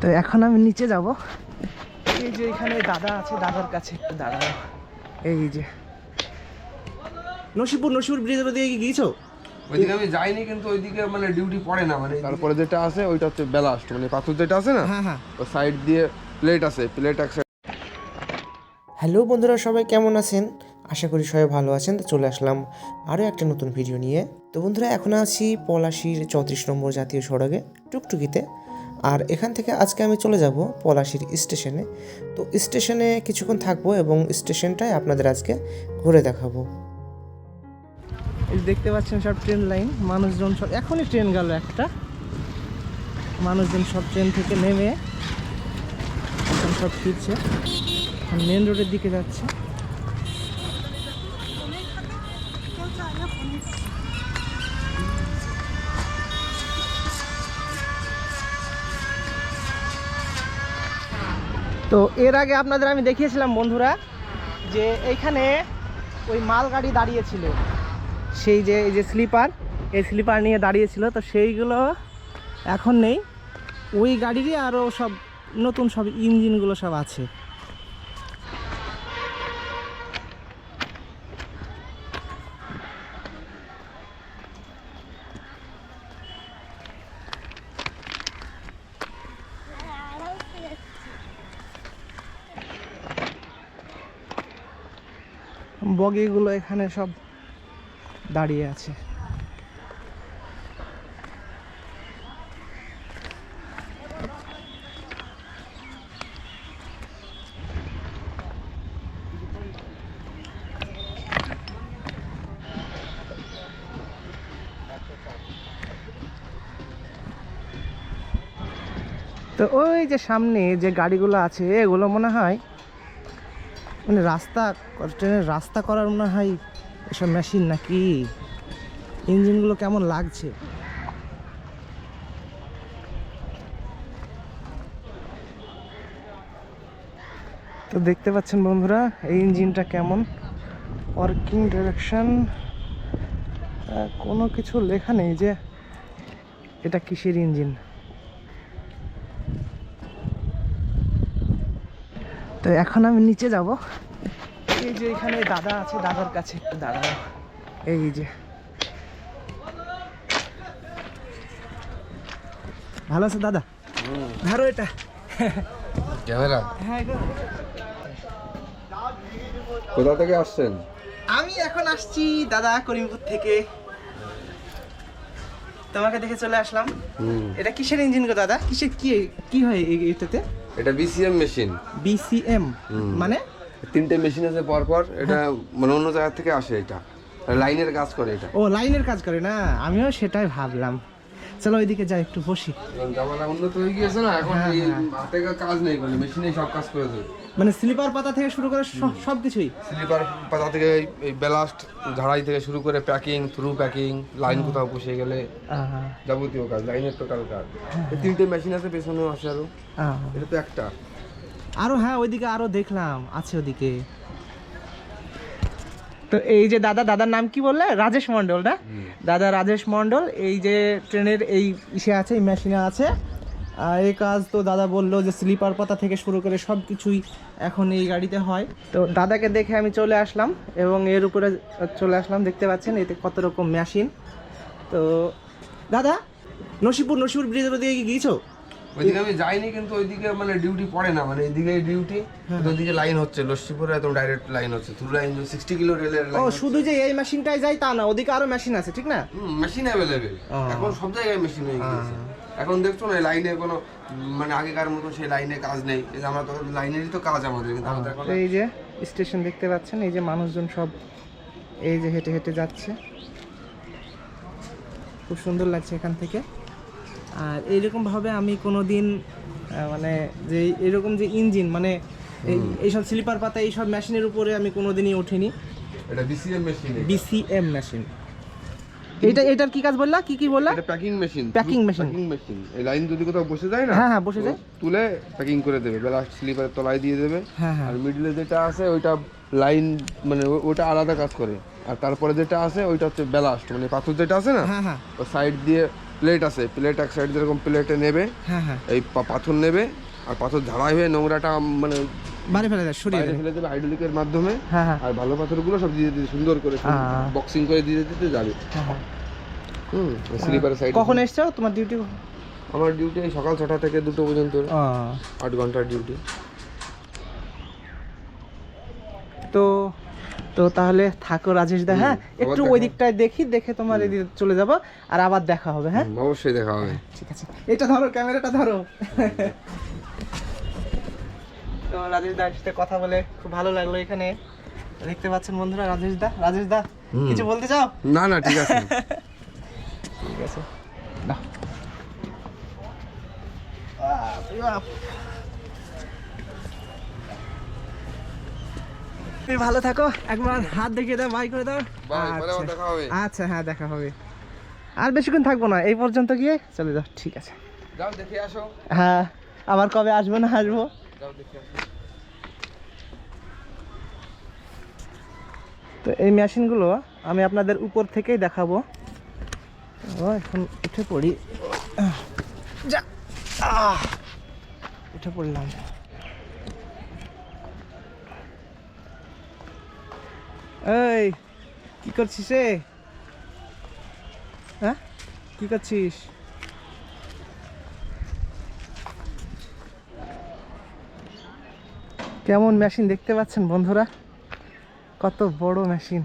তো এখন আমি নিচে যাব। এই যে এখানে দাদা আছে দাদার কাছে একটু দাঁড়ানো এই যে। নসিপুর নসিপুর ব্রিজের দিকে কি গিয়েছো? ওইদিকে আমি যাইনি কিন্তু ওইদিকে মানে ডিউটি পড়ে না মানে তারপরে যেটা আছে ওইটা হচ্ছে ব্যালাস্ট মানে পাথর যেটা আছে না হ্যাঁ হ্যাঁ। ও সাইড দিয়ে প্লেট আছে প্লেট এক হ্যালো বন্ধুরা সবাই কেমন আছেন? আশা করি সবাই ভালো আছেন। তো চলে আসলাম আরও একটা নতুন ভিডিও নিয়ে। তো বন্ধুরা এখন আছি পলাশির চৌত্রিশ নম্বর জাতীয় সড়কে টুকটুকিতে। আর এখান থেকে আজকে আমি চলে যাব পলাশির স্টেশনে। তো স্টেশনে কিছুক্ষণ থাকব এবং স্টেশনটাই আপনাদের আজকে ঘুরে দেখাবো। দেখতে পাচ্ছেন সব ট্রেন লাইন, মানুষজন সব এখনই ট্রেন গেল একটা। মানুষজন সব ট্রেন থেকে নেমে এখন সব ফিরছে। মেন রোডের দিকে যাচ্ছে। তো এর আগে আপনাদের আমি দেখিয়েছিলাম বন্ধুরা যে এইখানে ওই মালগাড়ি দাঁড়িয়েছিল। সেই যে, এই যে স্লিপার, এই স্লিপার নিয়ে দাঁড়িয়েছিল। তো সেইগুলো এখন নেই। ওই গাড়িরই আরও সব নতুন সব ইঞ্জিনগুলো সব আছে। বগিগুলো এখানে সব দাঁড়িয়ে আছে। তো ওই যে সামনে যে গাড়িগুলো আছে, এগুলো মনে হয় মানে রাস্তা, ট্রেনের রাস্তা করার মনে হয় এসব মেশিন নাকি? ইঞ্জিনগুলো কেমন লাগছে? তো দেখতে পাচ্ছেন বন্ধুরা, এই ইঞ্জিনটা কেমন? ওয়ার্কিং ডিরেকশন কোনো কিছু লেখা নেই যে এটা কিসের ইঞ্জিন? তো এখন আমি নিচে যাব। এই যে এখানে দাদা আছে দাদার কাছে একটু দাঁড়ানো এই যে। ভালো আছে দাদা? ধরো এটা। ক্যামেরা? হ্যাঁ কোথা থেকে আসছেন? আমি এখন আসছি দাদা করিমপুর থেকে। তোমাকে দেখে চলে আসলাম। এটা কিসের ইঞ্জিন গো দাদা? কিসের কি কি হয় এটাতে এটা বিসিএম মেশিন বিসিএম মানে? তিনটে মেশিন আছে পর পর এটা মানে অন্য জায়গা থেকে আসে এটা। লাইনের কাজ করে এটা। ও লাইনের কাজ করে না? আমিও সেটাই ভাবলাম। চলো ওইদিকে যাই একটু বসি। এখন জামানা উন্নত হয়ে গিয়েছে না এখন হাতে কাজ নেই মানে মেশিনে সব কাজ করে দেবে। মানে স্লিপার পাতা থেকে শুরু করে সব- কিছুই? স্লিপার পাতা থেকে এই- ব্যালাস্ট ঝাড়াই থেকে শুরু করে প্যাকিং থ্রু প্যাকিং লাইন কোথাও বসে গেলে যাবতীয় কাজ লাইনের টোটাল কাজ। এই তিনটে মেশিন আছে পেছনেও আছে আরও। এটা তো একটা। আরও হ্যাঁ ওইদিকে আরও দেখলাম আছে ওদিকে। তো এই যে দাদা দাদার নাম কি বললে? রাজেশ মন্ডল না? দাদা রাজেশ মন্ডল এই যে ট্রেনের এই ইসে আছে এই মেশিনে আছে। আর এই কাজ তো দাদা বলল যে স্লিপার পাতা থেকে শুরু করে সব কিছুই এখন এই গাড়িতে হয়। তো দাদাকে দেখে আমি চলে আসলাম এবং এর উপরে চলে আসলাম দেখতে পাচ্ছেন এতে কত রকম মেশিন। তো দাদা নসিপুর নসিপুর ব্রিজের ওদিকে কি গিয়েছো? ওইদিকে আমি যাইনি কিন্তু ওইদিকে মানে ডিউটি পড়ে না মানে এইদিকে ডিউটি ওইদিকে লাইন হচ্ছে লস্যিপুরে একদম ডাইরেক্ট লাইন হচ্ছে থ্রু লাইন সিক্সটি কিলো রেলের ও শুধু যে এই মেশিনটাই যায় তা না ওদিকে আরও মেশিন আছে ঠিক না? মেশিন অ্যাভেলেবেল এখন সব জায়গায় মেশিন হয়ে গিয়েছে। এখন দেখছ না লাইনে কোনো মানে আগেকার মতো সেই লাইনে কাজ নেই। আমরা তো লাইনেরই তো কাজ আমাদের কিন্তু আমাদের এই যে স্টেশন দেখতে পাচ্ছেন এই যে মানুষজন সব এই যে হেঁটে হেঁটে যাচ্ছে। খুব সুন্দর লাগছে এখান থেকে। আর এইরকম ভাবে আমি কোনো দিন মানে যে এরকম যে ইঞ্জিন মানে এই এইসব স্লিপার পাতা এইসব মেশিনের উপরে আমি কোনো দিনই উঠিনি এটা বিসিএম মেশিন বিসিএম মেশিন এটা এটার কি কাজ বললা? কি কি বললা? এটা packing machine Packing machine। Packing machine এই লাইন যদি কোথাও বসে যায় না হ্যাঁ হ্যাঁ বসে যায়। তুলে প্যাকিং করে দেবে। ব্লাস্ট স্লিপারের তলায় দিয়ে দেবে। হ্যাঁ হ্যাঁ। আর মিডলে যেটা আছে ওইটা লাইন মানে ওটা আলাদা কাজ করে। আর তারপরে যেটা আছে ওইটা হচ্ছে ব্যালাস্ট মানে পাথর যেটা আছে না হ্যাঁ হ্যাঁ। ও সাইড দিয়ে প্লেট আছে প্লেট এক সাইড যেরকম প্লেটে নেবে হ্যাঁ হ্যাঁ। এই পাথর নেবে আর পাথর ঝাড়াই হয়ে নোংরাটা মানে বাড়ি ফেলে দেয় সরিয়ে ফেলে দেবে হাইড্রোলিকের মাধ্যমে হ্যাঁ হ্যাঁ। আর ভালো পাথরগুলো সব দিয়ে দিতে সুন্দর করে বক্সিং করে দিয়ে দিতে যাবে। হ্যাঁ, হ্যাঁ। হুম স্লিপারের সাইড কখন এসছো তোমার ডিউটি আমার ডিউটি সকাল ছটা থেকে দুটো পর্যন্ত আট ঘণ্টার ডিউটি তো তো তাহলে থাকো রাজেশ দা হ্যাঁ? একটু ওই দিকটায় দেখি দেখে তোমার এদিকে চলে যাব আর আবার দেখা হবে হ্যাঁ? অবশ্যই দেখা হবে। ঠিক আছে। এটা ধরো ক্যামেরাটা ধরো। তো রাজেশ দার সাথে কথা বলে খুব ভালো লাগল এখানে। দেখতে পাচ্ছেন বন্ধুরা রাজেশ দা। রাজেশ দা কিছু বলতে চাও? না না ঠিক আছে। ঠিক আছে। নাও। তুমি ভালো থাকো। একবার হাত দেখিয়ে দাও বাই করে দাও। আচ্ছা। আচ্ছা হ্যাঁ দেখা হবে। আর বেশিক্ষণ থাকব না এই পর্যন্ত গিয়ে চলে যাও ঠিক আছে। যাও দেখে আসো। হ্যাঁ আবার কবে আসব না আসব? যাও দেখে আসো। তো এই মেশিনগুলো আমি আপনাদের উপর থেকেই দেখাবো। ও এখন উঠে পড়ি। যা উঠে পড়লাম। এই, কি করছিস এ হ্যাঁ? কি করছিস? কেমন মেশিন দেখতে পাচ্ছেন বন্ধুরা? কত বড় মেশিন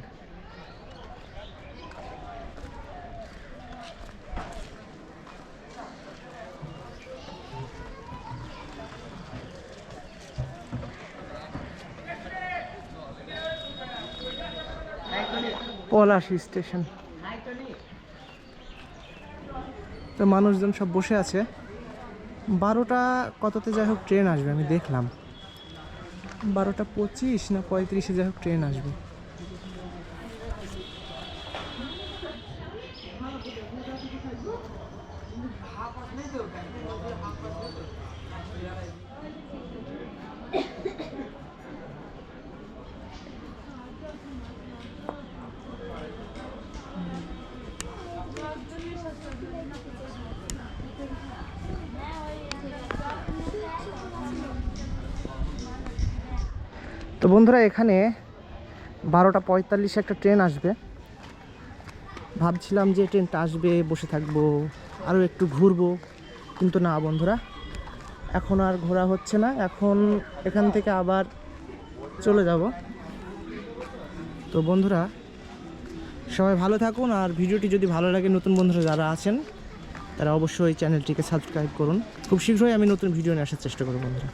পলাশি স্টেশন। তো মানুষজন সব বসে আছে। বারোটা কততে যাই হোক ট্রেন আসবে, আমি দেখলাম। বারোটা পঁচিশ না পঁয়ত্রিশে যাই হোক ট্রেন আসবে। তো বন্ধুরা, এখানে বারোটা পঁয়তাল্লিশে একটা ট্রেন আসবে। ভাবছিলাম যে ট্রেনটা আসবে, বসে থাকব আরও একটু ঘুরবো, কিন্তু না বন্ধুরা, এখন আর ঘোরা হচ্ছে না। এখন এখান থেকে আবার চলে যাব। তো বন্ধুরা, সবাই ভালো থাকুন, আর ভিডিওটি যদি ভালো লাগে, নতুন বন্ধুরা যারা আছেন, তারা অবশ্যই চ্যানেলটিকে সাবস্ক্রাইব করুন। খুব শীঘ্রই আমি নতুন ভিডিও নিয়ে আসার চেষ্টা করব বন্ধুরা।